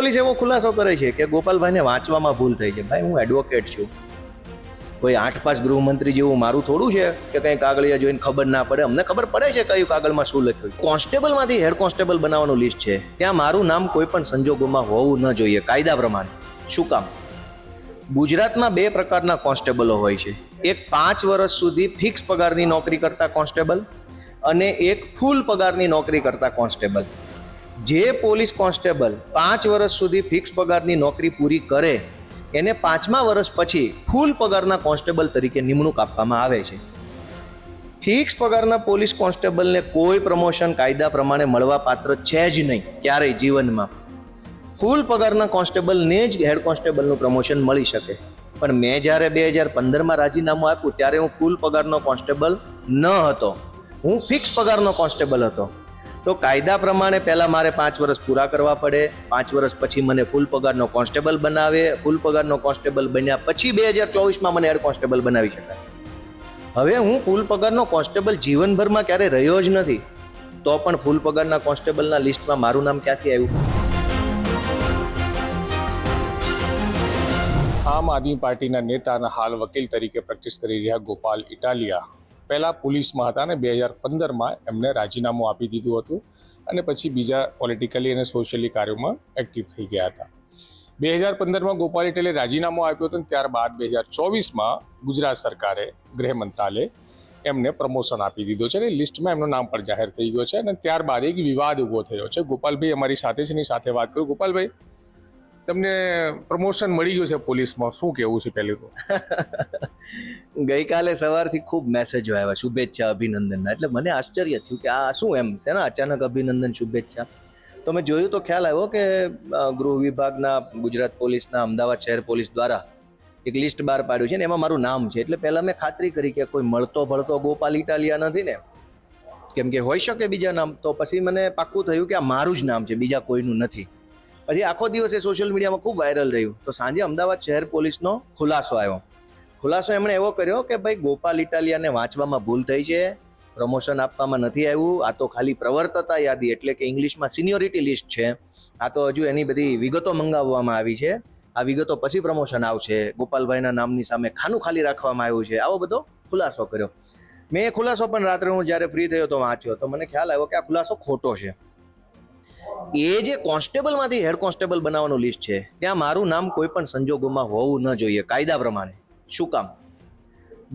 Police એવો ખુલાસો કરે છે કે ગોપાલભાઈને વાંચવામાં ભૂલ થઈ છે. ભાઈ, હું એડવોકેટ છું. કોઈ આઠ પાંચ ગૃહમંત્રી જેવું મારું થોડું છે કે કંઈ કાગળિયા જોઈને ખબર ના પડે? અમને ખબર પડે છે કયું કાગળમાં શું લખ્યું કોન્સ્ટેબલમાંથી હેડ કોન્સ્ટેબલ બનાવવાનું લિસ્ટ છે. ત્યાં મારું નામ કોઈ પણ સંજોગોમાં હોવું ન જોઈએ, કાયદા પ્રમાણે. શું કામ? ગુજરાતમાં બે પ્રકારના કોન્સ્ટેબલો હોય છે. એક પાંચ વર્ષ સુધી ફિક્સ પગારની નોકરી કરતા કોન્સ્ટેબલ અને એક ફૂલ પગારની નોકરી કરતા કોન્સ્ટેબલ. જે પોલીસ કોન્સ્ટેબલ પાંચ વર્ષ સુધી ફિક્સ પગારની નોકરી પૂરી કરે, એને પાંચમા વર્ષ પછી ફૂલ પગારના કોન્સ્ટેબલ તરીકે નિમણૂક આપવામાં આવે છે. ફિક્સ પગારના પોલીસ કોન્સ્ટેબલને કોઈ પ્રમોશન કાયદા પ્રમાણે મળવા પાત્ર છે જ નહીં, ક્યારેય જીવનમાં. ફૂલ પગારના કોન્સ્ટેબલને જ હેડ કોન્સ્ટેબલનું પ્રમોશન મળી શકે. પણ મેં જ્યારે બે હજાર પંદરમાં રાજીનામું આપ્યું, ત્યારે હું ફૂલ પગારનો કોન્સ્ટેબલ ન હતો. હું ફિક્સ પગારનો કોન્સ્ટેબલ હતો. તો કાયદા પ્રમાણે પહેલાં મારે પાંચ વર્ષ પૂરા કરવા પડે. પાંચ વર્ષ પછી મને ફૂલ પગારનો કોન્સ્ટેબલ બનાવે. ફૂલ પગારનો કોન્સ્ટેબલ બન્યા પછી બે હજાર ચોવીસમાં મને હેડ કોન્સ્ટેબલ બનાવી શકાય. હવે હું ફૂલ પગારનો કોન્સ્ટેબલ જીવનભરમાં ક્યારે રહ્યો જ નથી, તો પણ ફૂલ પગારના કોન્સ્ટેબલના લિસ્ટમાં મારું નામ ક્યાંથી આવ્યું? આમ આદમી પાર્ટીના નેતા અને હાલ વકીલ તરીકે પ્રેક્ટિસ કરી રહ્યા ગોપાલ ઇટાલિયા. પહેલાં પોલીસમાં હતા અને બે હજાર પંદરમાં એમને રાજીનામું આપી દીધું હતું અને પછી બીજા પોલિટિકલી અને સોશિયલી કાર્યોમાં એક્ટિવ થઈ ગયા હતા. બે હજાર પંદરમાં ગોપાલ ઇટેલે રાજીનામું આપ્યું હતું ત્યારબાદ બે હજાર ચોવીસમાં ગુજરાત સરકારે ગૃહ મંત્રાલય એમને પ્રમોશન આપી દીધો છે અને લિસ્ટમાં એમનું નામ પણ જાહેર થઈ ગયું છે અને ત્યારબાદ એક વિવાદ ઊભો થયો છે. ગોપાલભાઈ અમારી સાથે છે એની સાથે વાત કરું. ગોપાલભાઈ, તમને પ્રમોશન મળી ગયું છે પોલીસમાં? શું કેવું છે પહેલું તો? ગઈકાલે સવારથી ખૂબ મેસેજો આવ્યા, શુભેચ્છા, અભિનંદનના. એટલે મને આશ્ચર્ય થયું કે આ શું એમ? છે ને, અચાનક અભિનંદન, શુભેચ્છા. તો મેં જોયું તો ખ્યાલ આવ્યો કે ગૃહ વિભાગના, ગુજરાત પોલીસના, અમદાવાદ શહેર પોલીસ દ્વારા એક લિસ્ટ બહાર પાડ્યું છે ને, એમાં મારું નામ છે. એટલે પહેલાં મેં ખાતરી કરી કે કોઈ મળતો ભળતો ગોપાલ ઇટાલિયા નથી ને. કેમ કે હોઈ શકે બીજા નામ. તો પછી મને પાક્કું થયું કે આ મારું જ નામ છે, બીજા કોઈનું નથી. પછી આખો દિવસ એ સોશિયલ મીડિયામાં ખૂબ વાયરલ રહ્યું. તો સાંજે અમદાવાદ શહેર પોલીસનો ખુલાસો આવ્યો. ખુલાસો એમણે એવો કર્યો કે ભાઈ ગોપાલ ઇટાલિયાને વાંચવામાં ભૂલ થઈ છે પ્રમોશન આપવામાં નથી આવ્યું, આ તો ખાલી પ્રવર્તતા યાદી એટલે કે ઇંગ્લિશમાં સિનિયોરિટી લિસ્ટ છે, આ તો હજુ એની બધી વિગતો મંગાવવામાં આવી છે, આ વિગતો પછી પ્રમોશન આવશે, ગોપાલભાઈના નામની સામે ખાનું ખાલી રાખવામાં આવ્યું છે, આવો બધો ખુલાસો કર્યો. મેં એ ખુલાસો પણ રાત્રે હું જ્યારે ફ્રી થયો તો વાંચ્યો, તો મને ખ્યાલ આવ્યો કે આ ખુલાસો ખોટો છે. એ જે કોન્સ્ટેબલમાંથી હેડ કોન્સ્ટેબલ બનાવવાનું લિસ્ટ છે, ત્યાં મારું નામ કોઈ પણ સંજોગોમાં હોવું ન જોઈએ, કાયદા પ્રમાણે. શું કામ?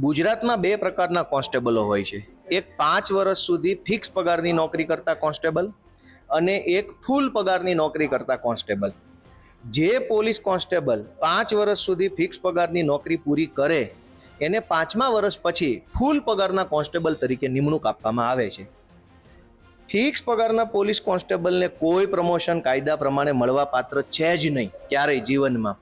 ગુજરાતમાં બે પ્રકારના કોન્સ્ટેબલો હોય છે. એક પાંચ વર્ષ સુધી ફિક્સ પગારની નોકરી કરતા કોન્સ્ટેબલ અને એક ફૂલ પગારની નોકરી કરતા કોન્સ્ટેબલ. જે પોલીસ કોન્સ્ટેબલ પાંચ વર્ષ સુધી ફિક્સ પગારની નોકરી પૂરી કરે, એને પાંચમા વર્ષ પછી ફૂલ પગારના કોન્સ્ટેબલ તરીકે નિમણૂક આપવામાં આવે છે. ફિક્સ પગારના પોલીસ કોન્સ્ટેબલને કોઈ પ્રમોશન કાયદા પ્રમાણે મળવા પાત્ર છે જ નહીં, ક્યારેય જીવનમાં.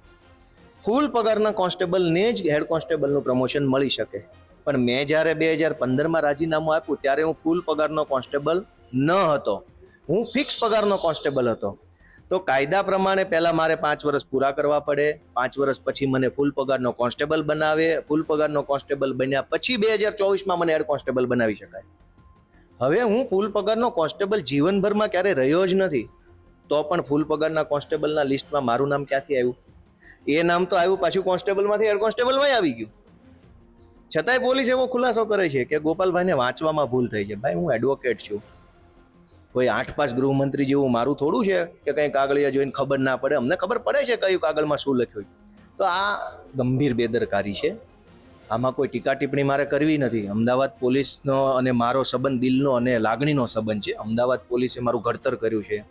ફૂલ પગારના કોન્સ્ટેબલને જ હેડ કોન્સ્ટેબલનું પ્રમોશન મળી શકે. પણ મેં જ્યારે બે હજાર પંદરમાં રાજીનામું આપ્યું, ત્યારે હું ફૂલ પગારનો કોન્સ્ટેબલ ન હતો. હું ફિક્સ પગારનો કોન્સ્ટેબલ હતો. તો કાયદા પ્રમાણે પહેલાં મારે પાંચ વર્ષ પૂરા કરવા પડે. પાંચ વર્ષ પછી મને ફૂલ પગારનો કોન્સ્ટેબલ બનાવે. ફૂલ પગારનો કોન્સ્ટેબલ બન્યા પછી બે હજાર ચોવીસમાં મને હેડ કોન્સ્ટેબલ બનાવી શકાય. હવે હું ફૂલ પગારનો કોન્સ્ટેબલ જીવનભરમાં ક્યારે રહ્યો જ નથી. તો પણ ફૂલ પગારના કોન્સ્ટેબલના લિસ્ટમાં મારું નામ ક્યાંથી આવ્યું? એ નામ તો આવ્યું પાછું કોન્સ્ટેબલમાંથી હેડ કોન્સ્ટેબલમાં આવી ગયું. છતાંય પોલીસ એવો ખુલાસો કરે છે કે ગોપાલભાઈને વાંચવામાં ભૂલ થઈ છે. ભાઈ, હું એડવોકેટ છું. કોઈ આઠ પાંચ ગૃહમંત્રી જેવું મારું થોડું છે કે કંઈ કાગળિયા જોઈને ખબર ના પડે. અમને ખબર પડે છે કયું કાગળમાં શું લખ્યું તો આ ગંભીર બેદરકારી છે. આમાં કોઈ ટીકા ટિપ્પણી મારે કરવી નથી. અમદાવાદ પોલીસનો અને મારો સંબંધ, દિલનો અને લાગણીનો સંબંધ છે. અમદાવાદ પોલીસે મારું ઘડતર કર્યું છે.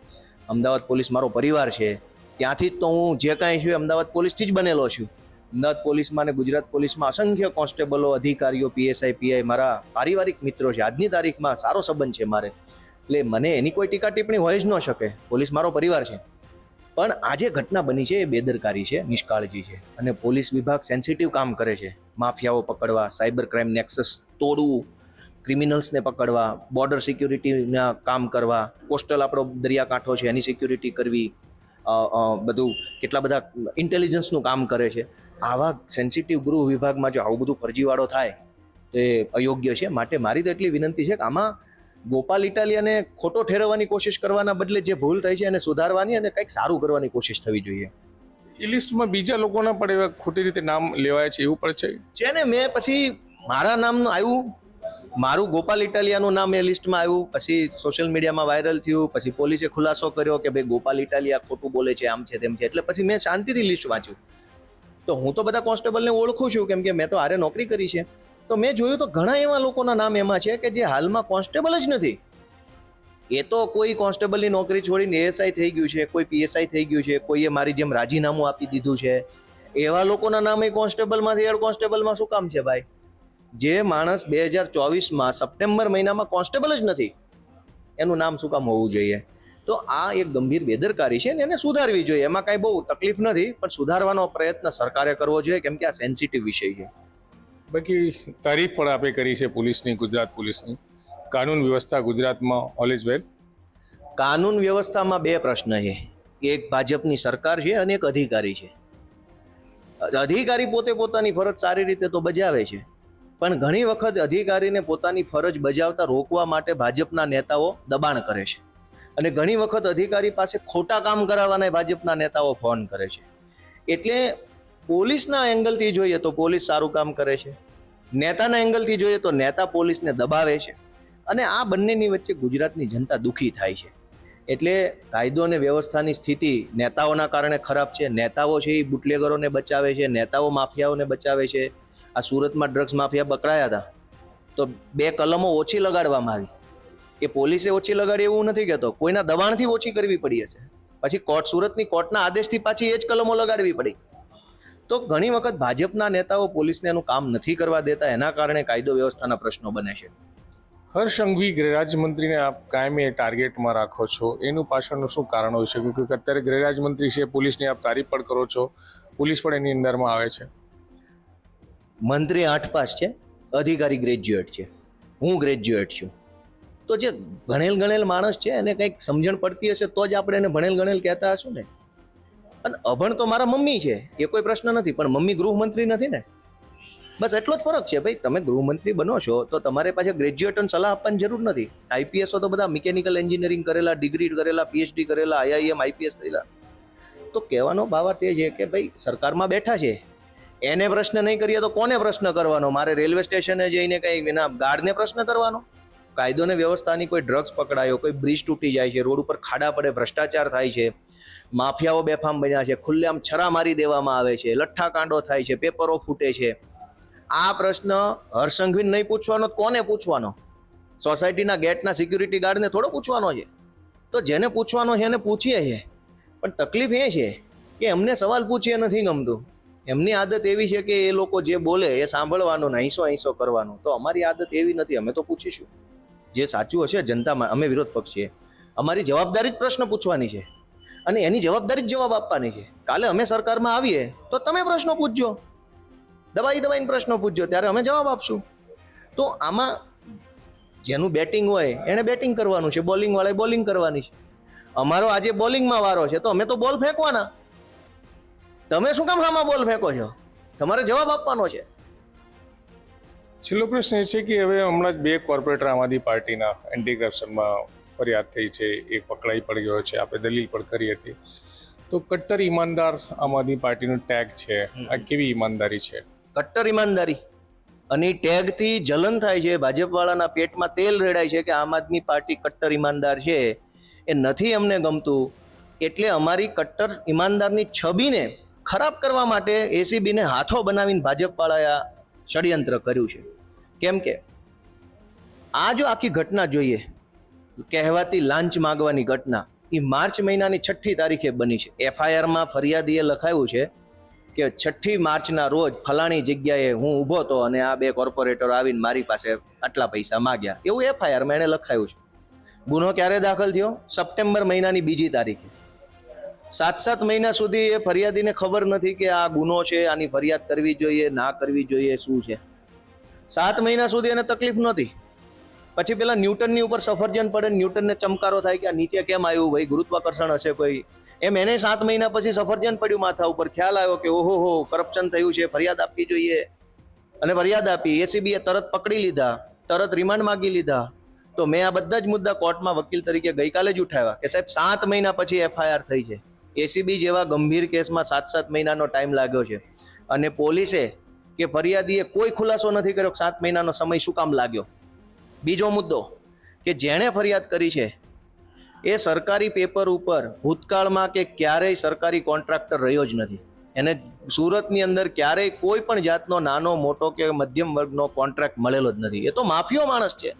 અમદાવાદ પોલીસ મારો પરિવાર છે. ત્યાંથી જ તો હું જે કાંઈ છું અમદાવાદ પોલીસથી જ બનેલો છું. અમદાવાદ પોલીસમાં અને ગુજરાત પોલીસમાં અસંખ્ય કોન્સ્ટેબલો, અધિકારીઓ, પીએસઆઈ, પીઆઈ મારા પારિવારિક મિત્રો છે. આજની તારીખમાં સારો સંબંધ છે મારે. એટલે મને એની કોઈ ટીકા ટિપ્પણી હોય જ ન શકે. પોલીસ મારો પરિવાર છે. પણ આ જે ઘટના બની છે એ બેદરકારી છે, નિષ્કાળજી છે. અને પોલીસ વિભાગ સેન્સિટિવ કામ કરે છે. માફિયાઓ પકડવા, સાયબર ક્રાઇમ નેક્સસ તોડવું, ક્રિમિનલ્સને પકડવા, બોર્ડર સિક્યુરિટીના કામ કરવા, કોસ્ટલ આપણો દરિયાકાંઠો છે એની સિક્યુરિટી કરવી બધું કેટલા બધા ઇન્ટેલિજન્સનું કામ કરે છે. આવા સેન્સિટિવ ગૃહ વિભાગમાં જો આવું બધું ફરજીવાળો થાય તે અયોગ્ય છે. માટે મારી તો એટલી વિનંતી છે કે આમાં ગોપાલ ઇટાલિયાને ખોટો ઠેરવવાની કોશિશ કરવાના બદલે જે ભૂલ થઈ છે એને સુધારવાની અને કંઈક સારું કરવાની કોશિશ થવી જોઈએ. એ લિસ્ટમાં બીજા લોકોના પણ એવા ખોટી રીતે નામ લેવાય છે એવું પણ છે? છે ને મેં પછી મારા નામનું આવ્યું મારું ગોપાલ ઇટાલિયાનું નામ એ લિસ્ટમાં આવ્યું. પછી સોશિયલ મીડિયામાં વાયરલ થયું. પછી પોલીસે ખુલાસો કર્યો કે ભાઈ ગોપાલ ઇટાલિયા ખોટું બોલે છે, આમ છે, તેમ છે. એટલે પછી મેં શાંતિથી લિસ્ટ વાંચ્યું. તો હું તો બધા કોન્સ્ટેબલને ઓળખું છું, કેમ કે મેં તો આરે નોકરી કરી છે. તો મેં જોયું તો ઘણા એવા લોકોના નામ એમાં છે કે જે હાલમાં કોન્સ્ટેબલ જ નથી. એ તો કોઈ કોન્સ્ટેબલની નોકરી છોડીને એએસઆઈ થઈ ગયું છે, કોઈ પીએસઆઈ થઈ ગયું છે, કોઈએ મારી જેમ રાજીનામું આપી દીધું છે. એવા લોકોના નામ એ કોન્સ્ટેબલમાંથી એડ કોન્સ્ટેબલમાં શું કામ છે ભાઈ? જે માણસ બે હજાર ચોવીસમાં સપ્ટેમ્બર મહિનામાં કોન્સ્ટેબલ જ નથી એનું નામ શું કામ હોવું જોઈએ? તો આ એક ગંભીર બેદરકારી છે ને એને સુધારવી જોઈએ. એમાં કાંઈ બહુ તકલીફ નથી પણ સુધારવાનો પ્રયત્ન સરકારે કરવો જોઈએ કેમ કે આ સેન્સિટિવ વિષય છે. બાકી તારીફ પણ આપે કરી છે પોલીસની ગુજરાત પોલીસની. કાનૂન વ્યવસ્થા ગુજરાતમાં ઓલ ઇઝ વેલ કાનૂન વ્યવસ્થામાં બે પ્રશ્ન છે. એક ભાજપની સરકાર છે અને એક અધિકારી છે. અધિકારી પોતે પોતાની ફરજ સારી રીતે તો બજાવે છે. પણ ઘણી વખત અધિકારીને પોતાની ફરજ બજાવતા રોકવા માટે ભાજપના નેતાઓ દબાણ કરે છે. અને ઘણી વખત અધિકારી પાસે ખોટા કામ કરાવવાના ભાજપના નેતાઓ ફોન કરે છે. એટલે પોલીસના એંગલથી જોઈએ તો પોલીસ સારું કામ કરે છે. નેતાના એંગલથી જોઈએ તો નેતા પોલીસને દબાવે છે. અને આ બંનેની વચ્ચે ગુજરાતની જનતા દુઃખી થાય છે. એટલે કાયદો અને વ્યવસ્થાની સ્થિતિ નેતાઓના કારણે ખરાબ છે. નેતાઓ છે એ બુટલેગરોને બચાવે છે. નેતાઓ માફિયાઓને બચાવે છે. આ સુરતમાં ડ્રગ્સ માફિયા બકડાયા હતા તો બે કલમો ઓછી લગાડવામાં આવી. એ પોલીસે ઓછી લગાડી એવું નથી કહેતો. કોઈના દબાણથી ઓછી કરવી પડી હશે. પછી કોર્ટ, સુરતની કોર્ટના આદેશથી પાછી એ જ કલમો લગાડવી પડી. તો ઘણી વખત ભાજપના નેતાઓ પોલીસને એનું કામ નથી કરવા દેતા. એના કારણે કાયદો વ્યવસ્થાના પ્રશ્નો બને છે. હર્ષ સંઘવી ગૃહરાજ્યમંત્રીને આપ કાયમી ટાર્ગેટમાં રાખો છો. એનું પાછળનું શું કારણ હોઈ શકે કે અત્યારે ગૃહરાજ્યમંત્રી છે, પોલીસની આપ તારીફ પણ કરો છો. પોલીસ પણ એની અંદરમાં આવે છે. મંત્રી આઠ પાસ છે, અધિકારી ગ્રેજ્યુએટ છે, હું ગ્રેજ્યુએટ છું. તો જે ભણેલ ગણેલ માણસ છે, એને કંઈક સમજણ પડતી હશે તો જ આપણે એને ભણેલ ગણેલ કહેતા હશું ને. અને અભણ તો મારા મમ્મી છે, એ કોઈ પ્રશ્ન નથી, પણ મમ્મી ગૃહમંત્રી નથી ને. બસ એટલો જ ફરક છે, ભાઈ, તમે ગૃહમંત્રી બનો છો, તો તમારે પાસે ગ્રેજ્યુએટન સલાહ આપવાની જરૂર નથી. આઈપીએસો તો બધા મિકેનિકલ એન્જિનિયરિંગ કરેલા ડિગ્રી કરેલા પીએચડી કરેલા આઈઆઈએમ આઈપીએસ થયેલા. તો કહેવાનો ભાવાર્થ એ છે કે, ભાઈ, સરકારમાં બેઠા છે એને પ્રશ્ન નહીં કરીએ તો કોને પ્રશ્ન કરવાનો? મારે રેલવે સ્ટેશને જઈને કંઈ વિના ગાર્ડને પ્રશ્ન કરવાનો? કાયદો ને વ્યવસ્થાની કોઈ ડ્રગ્સ પકડાયો, કોઈ બ્રિજ તૂટી જાય છે, રોડ ઉપર ખાડા પડે, ભ્રષ્ટાચાર થાય છે, માફિયાઓ બેફામ બન્યા છે, ખુલ્લેઆમ છરા મારી દેવામાં આવે છે લઠ્ઠાકાંડો થાય છે, પેપરો ફૂટે છે. આ પ્રશ્ન હર્ષંઘવીને નહીં પૂછવાનો કોને પૂછવાનો? સોસાયટીના ગેટના સિક્યુરિટી ગાર્ડને થોડો પૂછવાનો છે. તો જેને પૂછવાનો છે એને પૂછીએ છે. પણ તકલીફ એ છે કે એમને સવાલ પૂછીએ નથી ગમતું. એમની આદત એવી છે કે એ લોકો જે બોલે એ સાંભળવાનું ને અહીંસો અહીંસો કરવાનું. તો અમારી આદત એવી નથી, અમે તો પૂછીશું. જે સાચું હશે, જનતામાં અમે વિરોધ પક્ષ છીએ. અમારી જવાબદારી જ પ્રશ્ન પૂછવાની છે. અને એની જવાબદારી જ જવાબ આપવાની છે. કાલે અમે સરકારમાં આવીએ, તો તમે પ્રશ્નો પૂછજો. દબાઈ દબાઈને પ્રશ્નો પૂછજો, ત્યારે અમે જવાબ આપશું. તો આમાં જેનું બેટિંગ હોય, એણે બેટિંગ કરવાનું છે. બોલિંગ વાળાએ બોલિંગ કરવાની છે. અમારો આજે બોલિંગમાં વારો છે, તો અમે તો બોલ ફેંકવાના. તમે શું કામ હામાં બોલ ફેંકો છો? તમારે જવાબ આપવાનો છે. છેલ્લો પ્રશ્ન એ છે કે હવે હમણાં જ બે કોર્પોરેટર આમ આદમી પાર્ટીના એન્ટી કરપ્શનમાં ફરિયાદ થઈ છે એ પકડાઈ પડી ગયો છે આપણે દલીલ પણ કરી હતી. તો કટ્ટર ઈમાનદાર આમ આદમી પાર્ટીનું ટેગ છે આ કેવી ઈમાનદારી છે? કટ્ટર ઈમાનદારી. અને ટેગથી જલન થાય છે ભાજપવાળાના પેટમાં તેલ રેડાય છે કે આમ આદમી પાર્ટી કટ્ટર ઈમાનદાર છે એ નથી અમને ગમતું. એટલે અમારી કટ્ટર ઈમાનદારની છબીને ખરાબ કરવા માટે એસીબીને હાથો બનાવીને ભાજપવાળાએ ષડયંત્ર કર્યું છે. કેમ કે આ જો આખી ઘટના જોઈએ કહેવાતી લાંચ માગવાની ઘટના એ માર્ચ મહિનાની છઠ્ઠી તારીખે બની છે. એફઆઈઆરમાં ફરિયાદીએ લખાયું છે કે છઠ્ઠી માર્ચના રોજ ફલાણી જગ્યાએ હું ઊભો હતો અને આ બે કોર્પોરેટરો આવીને મારી પાસે આટલા પૈસા માગ્યા. એવું એફઆઈઆરમાં એણે લખાયું છે. ગુનો ક્યારે દાખલ થયો? સપ્ટેમ્બર મહિનાની બીજી તારીખે. સાત સાત મહિના સુધી એ ફરિયાદીને ખબર નથી કે આ ગુનો છે, આની ફરિયાદ કરવી જોઈએ, ના કરવી જોઈએ, શું છે. સાત મહિના સુધી એને તકલીફ નહોતી. પછી પેલા ન્યૂટનની ઉપર સફરજન પડે, ન્યૂટનને ચમકારો થાય કે આ નીચે કેમ આવ્યું, ભાઈ ગુરુત્વાકર્ષણ હશે કોઈ. એમ એને સાત મહિના પછી સફરજન પડ્યું માથા ઉપર, ખ્યાલ આવ્યો કે ઓહો હો, કરપ્શન થયું છે, ફરિયાદ આપવી જોઈએ. અને ફરિયાદ આપી, એસીબીએ તરત પકડી લીધા, તરત રિમાન્ડ માગી લીધા. તો મેં આ બધા જ મુદ્દા કોર્ટમાં વકીલ તરીકે ગઈકાલે જ ઉઠાવ્યા કે સાહેબ, સાત મહિના પછી એફઆઈઆર થઈ છે. એસીબી જેવા ગંભીર કેસમાં સાત સાત મહિનાનો ટાઈમ લાગ્યો છે. અને પોલીસે કે ફરિયાદીએ કોઈ ખુલાસો નથી કર્યો સાત મહિનાનો સમય શું કામ લાગ્યો? બીજો મુદ્દો કે જેણે ફરિયાદ કરી છે, એ સરકારી પેપર ઉપર ભૂતકાળમાં કે ક્યારેય સરકારી કોન્ટ્રાક્ટર રહ્યો જ નથી. એને સુરતની અંદર ક્યારેય કોઈ પણ જાતનો નાનો, મોટો કે મધ્યમ વર્ગનો કોન્ટ્રાક્ટ મળેલો જ નથી. એ તો માફિયો માણસ છે.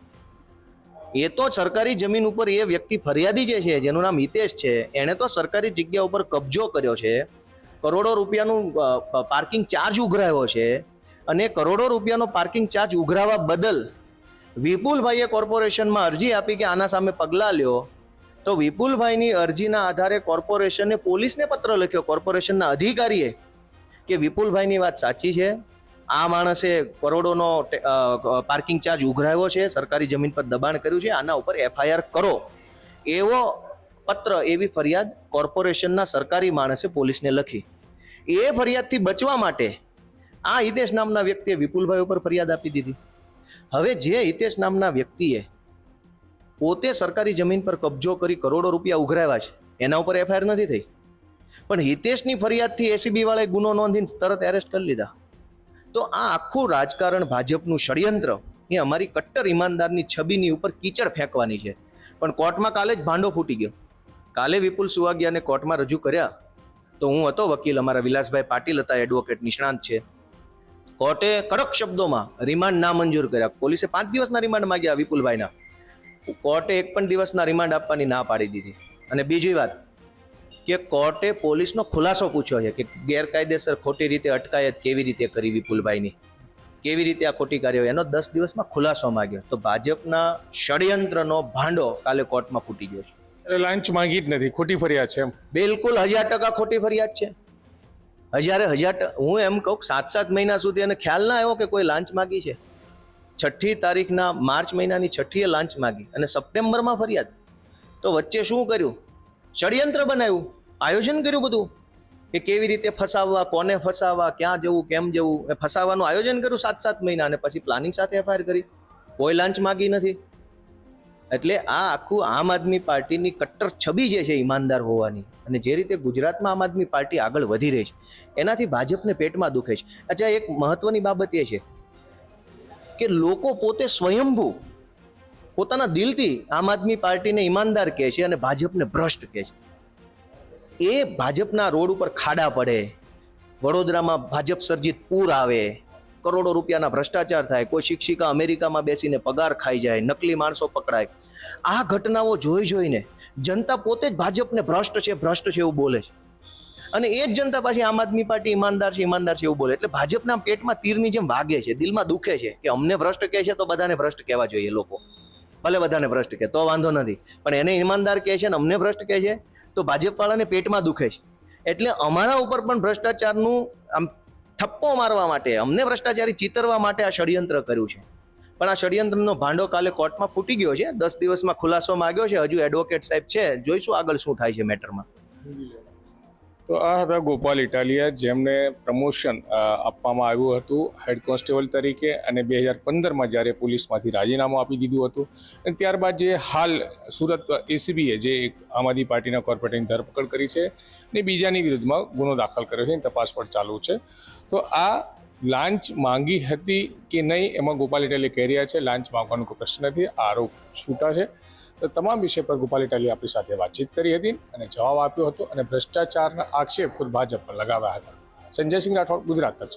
એ તો સરકારી જમીન ઉપર એ વ્યક્તિ ફરિયાદી જે છે, જેનું નામ હિતેશ છે, એણે તો સરકારી જગ્યા ઉપર કબજો કર્યો છે. કરોડો રૂપિયાનું પાર્કિંગ ચાર્જ ઉઘરાવ્યો છે અને કરોડો રૂપિયાનો પાર્કિંગ ચાર્જ ઉઘરાવવા બદલ વિપુલભાઈએ કોર્પોરેશનમાં અરજી આપી કે આના સામે પગલાં લ્યો. તો વિપુલભાઈની અરજીના આધારે કોર્પોરેશને પોલીસને પત્ર લખ્યો. કોર્પોરેશનના અધિકારીએ કે વિપુલભાઈની વાત સાચી છે? આ માણસે કરોડોનો પાર્કિંગ ચાર્જ ઉઘરાવ્યો છે, સરકારી જમીન પર દબાણ કર્યું છે, આના ઉપર એફઆઈઆર કરો. એવો પત્ર, એવી ફરિયાદ કોર્પોરેશનના સરકારી માણસે પોલીસને લખી. એ ફરિયાદથી બચવા માટે આ હિતેશ નામના વ્યક્તિએ વિપુલભાઈ ઉપર ફરિયાદ આપી દીધી. હવે જે હિતેશ નામના વ્યક્તિએ પોતે સરકારી જમીન પર કબજો કરી કરોડો રૂપિયા ઉઘરાવ્યા છે, એના ઉપર એફઆઈઆર નથી થઈ. પણ હિતેશની ફરિયાદથી એસીબી વાળાએ ગુનો નોંધીને તરત એરેસ્ટ કરી લીધા. તો આ આખું રાજકારણ ભાજપનું ષડયંત્ર એ અમારી કટ્ટર ઈમાનદારની છબીની ઉપર કીચડ ફેંકવાની છે. પણ કોર્ટમાં કાલે જ ભાંડો ફૂટી ગયો. કાલે વિપુલ સુવાગિયાને કોર્ટમાં રજૂ કર્યા તો હું હતો વકીલ, અમારા વિલાસભાઈ પાટીલ હતા, એડવોકેટ નિષ્ણાંત છે. કોર્ટે કડક શબ્દોમાં રિમાન્ડ ના મંજૂર કર્યા. પોલીસે પાંચ દિવસના રિમાન્ડ માંગ્યા વિપુલભાઈના. કોર્ટે એક પણ દિવસના રિમાન્ડ આપવાની ના પાડી દીધી. અને બીજી વાત કે કોર્ટે પોલીસનો ખુલાસો પૂછ્યો છે કે ગેરકાયદેસર ખોટી રીતે અટકાયત કેવી રીતે કરી વિપુલભાઈની? કેવી રીતે આ ખોટી કાર્યવાહી? એનો દસ દિવસમાં ખુલાસો માંગ્યો. તો ભાજપના ષડયંત્રનો ભાંડો કાલે કોર્ટમાં ફૂટી ગયો છે. એટલે લાંચ માંગી જ નથી. ખોટી ફરિયાદ છે બિલકુલ હજાર ટકા ખોટી ફરિયાદ છે. હજારે હજાર હું એમ કહું સાત સાત મહિના સુધી એને ખ્યાલ ના આવ્યો કે કોઈ લાંચ માગી છે. છઠ્ઠી તારીખના માર્ચ મહિનાની છઠ્ઠીએ લાંચ માગી અને સપ્ટેમ્બરમાં ફરિયાદ. તો વચ્ચે શું કર્યું? ષડયંત્ર બનાવ્યું, આયોજન કર્યું બધું? કે કેવી રીતે ફસાવવા, કોને ફસાવવા, ક્યાં જવું, કેમ જવું? એ ફસાવવાનું આયોજન કર્યું સાત સાત મહિના અને પછી પ્લાનિંગ સાથે એફઆઈઆર કરી. કોઈ લાંચ માગી નથી. એટલે આ આખું આમ આદમી પાર્ટીની કટ્ટર છબી જે છે ઈમાનદાર હોવાની અને જે રીતે ગુજરાતમાં આમ આદમી પાર્ટી આગળ વધી રહી છે, એનાથી ભાજપને પેટમાં દુખે છે. અચ્છા, એક મહત્વની બાબત એ છે કે લોકો પોતે સ્વયંભૂ પોતાના દિલથી આમ આદમી પાર્ટીને ઈમાનદાર કહે છે અને ભાજપને ભ્રષ્ટ કહે છે. એ ભાજપના રોડ ઉપર ખાડા પડે, વડોદરામાં ભાજપ સર્જિત પૂર આવે, કરોડો રૂપિયાના ભ્રષ્ટાચાર થાય, કોઈ શિક્ષિકા અમેરિકામાં બેસીને પગાર ખાઈ જાય, નકલી માણસો પકડાય. આ ઘટનાઓ જોઈ જોઈને જનતા પોતે જ ભાજપને ભ્રષ્ટ છે ભ્રષ્ટ છે એવું બોલે છે. અને એ જ જનતા પાછી આમ આદમી પાર્ટી ઈમાનદાર છે ઈમાનદાર છે એવું બોલે. એટલે ભાજપના પેટમાં તીરની જેમ વાગે છે, દિલમાં દુખે છે કે અમને ભ્રષ્ટ કહે છે તો બધાને ભ્રષ્ટ કહેવા જોઈએ લોકો. ભલે બધાને ભ્રષ્ટ કહે, તો વાંધો નથી. પણ એને ઈમાનદાર કહે છે ને અમને ભ્રષ્ટ કહે છે, તો ભાજપવાળાને પેટમાં દુખે છે. એટલે અમારા ઉપર પણ ભ્રષ્ટાચારનું આમ થપ્પો મારવા માટે, અમને ભ્રષ્ટાચારી ચિતરવા માટે આ ષડયંત્ર કર્યું છે. પણ આ ષડયંત્રનો ભાંડો કાલે કોર્ટમાં ફૂટી ગયો છે, દસ દિવસમાં ખુલાસો માંગ્યો છે, હજુ એડવોકેટ સાહેબ છે, જોઈશું આગળ શું થાય છે મેટરમાં તો આ હતા ગોપાલ ઇટાલિયા, જેમને પ્રમોશન આપવામાં આવ્યું હતું હેડ કોન્સ્ટેબલ તરીકે અને બે હજાર પંદરમાં જ્યારે પોલીસમાંથી રાજીનામું આપી દીધું હતું. અને ત્યારબાદ જે હાલ સુરત એસીબીએ જે એક આમ આદમી પાર્ટીના કોર્પોરેટરની ધરપકડ કરી છે ને બીજાની વિરુદ્ધમાં ગુનો દાખલ કર્યો છે તપાસ પણ ચાલુ છે. તો આ લાંચ માંગી હતી કે નહીં એમાં ગોપાલ ઇટાલિયા કહી રહ્યા છે, લાંચ માંગવાનો કોઈ પ્રશ્ન નથી આરોપ છૂટા છે. તો તમામ વિષય પર ગોપાલ ઇટાલિયા આપણી સાથે વાતચીત કરી હતી અને જવાબ આપ્યો હતો અને ભ્રષ્ટાચારના આક્ષેપ ખુદ ભાજપ પર લગાવ્યા હતા. સંજયસિંહ રાઠોડ, ગુજરાત તક